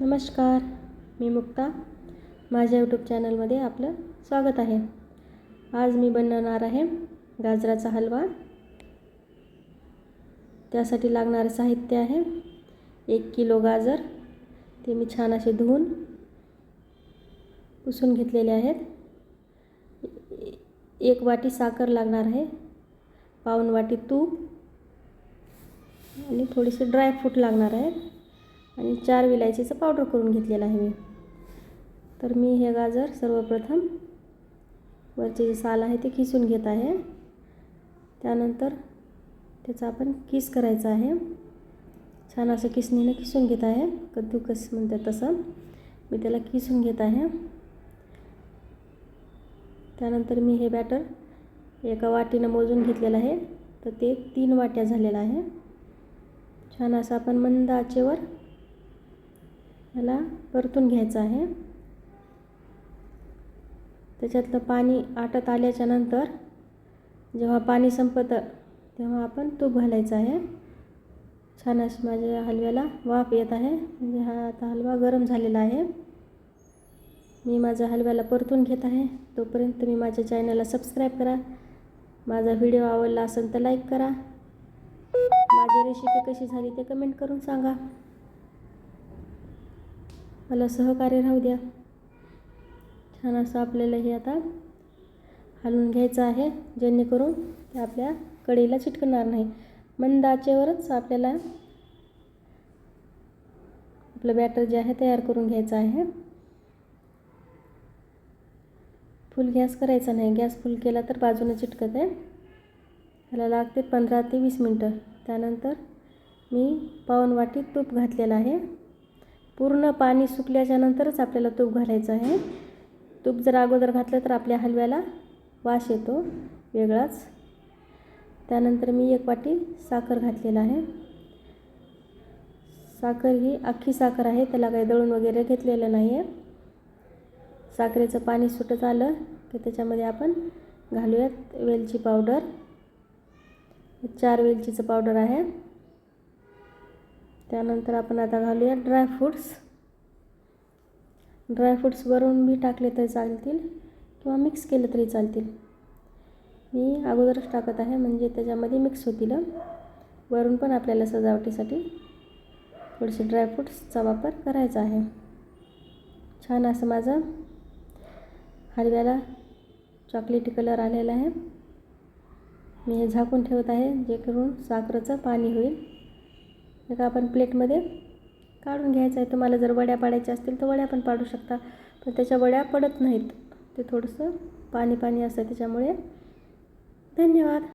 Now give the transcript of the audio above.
नमस्कार मी मुक्ता. माझ्या यूट्यूब चॅनलमध्ये आपलं स्वागत आहे. आज मी बनवणार आहे गाजराचा हलवा. त्यासाठी लागणारं साहित्य आहे एक किलो गाजर. ते मी छान असे धुवून पुसून घेतलेले आहेत. एक वाटी साखर लागणार आहे पाऊन वाटी तूप आणि थोडेसे ड्रायफ्रूट लागणार आहेत आणि चार विलायचीचं पावडर करून घेतलेलं आहे मी. तर मी हे गाजर सर्वप्रथम वरचे जे साल आहे ते किसून घेत आहे. त्यानंतर त्याचा आपण किस करायचा आहे. छान असं किसणीनं किसून घेत आहे. कद्दूकस म्हणतात तसं. मी त्याला किसून घेत आहे. त्यानंतर मी हे बॅटर एका वाटीनं मोजून घेतलेलं आहे. तर ते तीन वाट्या झालेलं आहे. छान असं आपण मंद आचेवर याला परतून घ्यायचं आहे. त्याच्यातलं पाणी आटत आल्याच्यानंतर जेव्हा पाणी संपतं तेव्हा आपण तूप घालायचं आहे. छान अशी माझ्या हलव्याला वाफ येत आहे. म्हणजे हा आता हलवा गरम झालेला आहे. मी माझ्या हलव्याला परतून घेत आहे. तोपर्यंत तुम्ही माझ्या चॅनलला सबस्क्राईब करा. माझा व्हिडिओ आवडला असेल तर लाईक करा. माझी रेसिपी कशी झाली ते कमेंट करून सांगा. मला सहकार्य राहू द्या. छान असं आपल्याला हे आता हलवून घ्यायचं आहे. जेणेकरून ते आपल्या कढईला चिटकणार नाही. मंद आचेवरच आपल्याला आपलं बॅटर जे आहे तयार करून घ्यायचं आहे. फुल गॅस करायचा नाही. गॅस फुल केला तर बाजूने चिटकत. आहे त्याला लागते पंधरा ते वीस मिनटं. त्यानंतर मी पावन वाटीत तूप घातलेलं आहे. पूर्ण पाणी सुकल्याच्या नंतरच आपल्याला तूप घालायचं आहे. तूप जर अगोदर घातलं तर आपल्या हलव्याला वास येतो वेगळाच. त्यानंतर मी एक वाटी साखर घातलेला आहे. साखर ही अख्खी साखर आहे त्याला काही दळून वगैरे घेतलेलं नाही आहे साखरेचं पाणी सुटत आलं की त्याच्यामध्ये आपण घालूयात वेलची पावडर. चार वेलचीचं पावडर आहे. त्यानंतर आपण आता घालूया ड्रायफ्रूट्स ड्रायफ्रूट्स वरून बी टाकले तरी चालतील किंवा मिक्स केलं तरी चालतील. मी अगोदरच टाकत आहे म्हणजे त्याच्यामध्ये मिक्स होतील. वरून पण आपल्याला सजावटीसाठी थोडेसे ड्रायफ्रूट्सचा वापर करायचा आहे. छान असं माझं हलव्याला चॉकलेटी कलर आलेला आहे. मी हे झाकून ठेवत आहे जे करून साखरेचं पाणी होईल. मग आपण प्लेटमध्ये काढून घ्यायचं आहे. तुम्हाला जर वड्या पाडायच्या असतील तर वड्या पण पाडू शकता. पण त्याच्या वड्या पडत नाहीत. ते थोडंसं पाणी पाणी असतं. त्याच्यामुळे धन्यवाद.